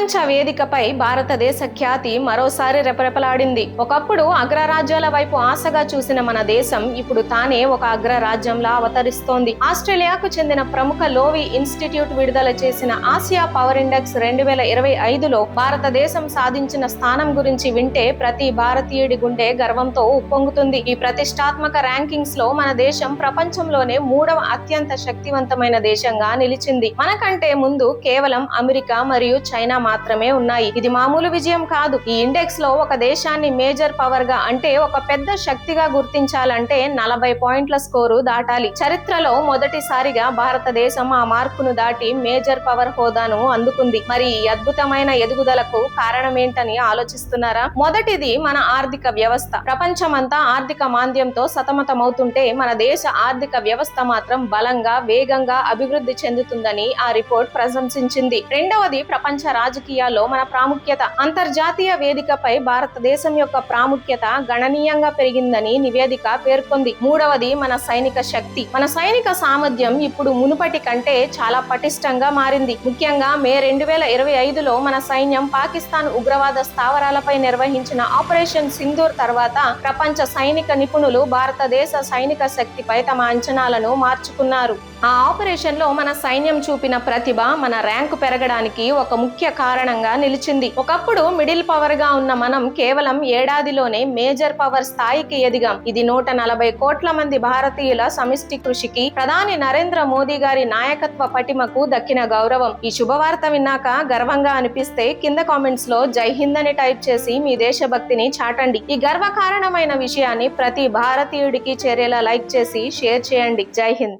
ప్రపంచ వేదికపై భారతదేశ ఖ్యాతి మరోసారి రెపరెపలాడింది. ఒకప్పుడు అగ్రరాజ్యాల వైపు ఆశగా చూసిన మన దేశం ఇప్పుడు తానే ఒక అగ్రరాజ్యంలా అవతరిస్తోంది. ఆస్ట్రేలియాకు చెందిన ప్రముఖ లోవి ఇన్స్టిట్యూట్ విడుదల చేసిన ఆసియా పవర్ ఇండెక్స్ రెండు వేల ఇరవై ఐదులో భారతదేశం సాధించిన స్థానం గురించి వింటే ప్రతి భారతీయుడి గుండె గర్వంతో ఉప్పొంగుతుంది. ఈ ప్రతిష్టాత్మక ర్యాంకింగ్స్లో మన దేశం ప్రపంచంలోనే మూడవ అత్యంత శక్తివంతమైన దేశంగా నిలిచింది. మనకంటే ముందు కేవలం అమెరికా మరియు చైనా మాత్రమే ఉన్నాయి. ఇది మామూలు విజయం కాదు. ఈ ఇండెక్స్లో ఒక దేశాన్ని మేజర్ పవర్గా అంటే ఒక పెద్ద శక్తిగా గుర్తించాలంటే నలభై పాయింట్ల స్కోరు దాటాలి. చరిత్రలో మొదటిసారిగా భారతదేశం ఆ మార్కును దాటి మేజర్ పవర్ హోదాను అందుకుంది. మరి ఈ అద్భుతమైన ఎదుగుదలకు కారణమేంటని ఆలోచిస్తున్నారా? మొదటిది మన ఆర్థిక వ్యవస్థ. ప్రపంచమంతా ఆర్థిక మాంద్యంతో సతమతమవుతుంటే మన దేశ ఆర్థిక వ్యవస్థ మాత్రం బలంగా వేగంగా అభివృద్ధి చెందుతుందని ఆ రిపోర్ట్ ప్రశంసించింది. రెండవది ప్రపంచ రాజకీయాల్లో మన ప్రాముఖ్యత అంతర్జాతీయ వేదికపై భారతదేశం యొక్క ప్రాముఖ్యత గణనీయంగా పెరిగిందని నివేదిక పేర్కొంది. మూడవది మన సైనిక శక్తి. మన సైనిక సామర్థ్యం ఇప్పుడు మునుపటి కంటే చాలా పటిష్టంగా మారింది. ముఖ్యంగా మే రెండు వేల ఇరవై ఐదులో మన సైన్యం పాకిస్తాన్ ఉగ్రవాద స్థావరాలపై నిర్వహించిన ఆపరేషన్ సింధూర్ తర్వాత ప్రపంచ సైనిక నిపుణులు భారతదేశ సైనిక శక్తిపై తమ అంచనాలను మార్చుకున్నారు. ఆ ఆపరేషన్లో మన సైన్యం చూపిన ప్రతిభ మన ర్యాంకు పెరగడానికి ఒక ముఖ్య కారణంగా నిలిచింది. ఒకప్పుడు మిడిల్ పవర్గా ఉన్న మనం కేవలం ఏడాదిలోనే మేజర్ పవర్ స్థాయికి ఎదిగాం. ఇది నూట నలభై కోట్ల మంది భారతీయుల సమిష్టి కృషికి ప్రధాని నరేంద్ర మోదీ గారి నాయకత్వ పటిమకు దక్కిన గౌరవం. ఈ శుభవార్త విన్నాక గర్వంగా అనిపిస్తే కింద కామెంట్స్లో జై హింద్ అని టైప్ చేసి మీ దేశభక్తిని చాటండి. ఈ గర్వకారణమైన విషయాన్ని ప్రతి భారతీయుడికి చేరేలా లైక్ చేసి షేర్ చేయండి. జై హింద్.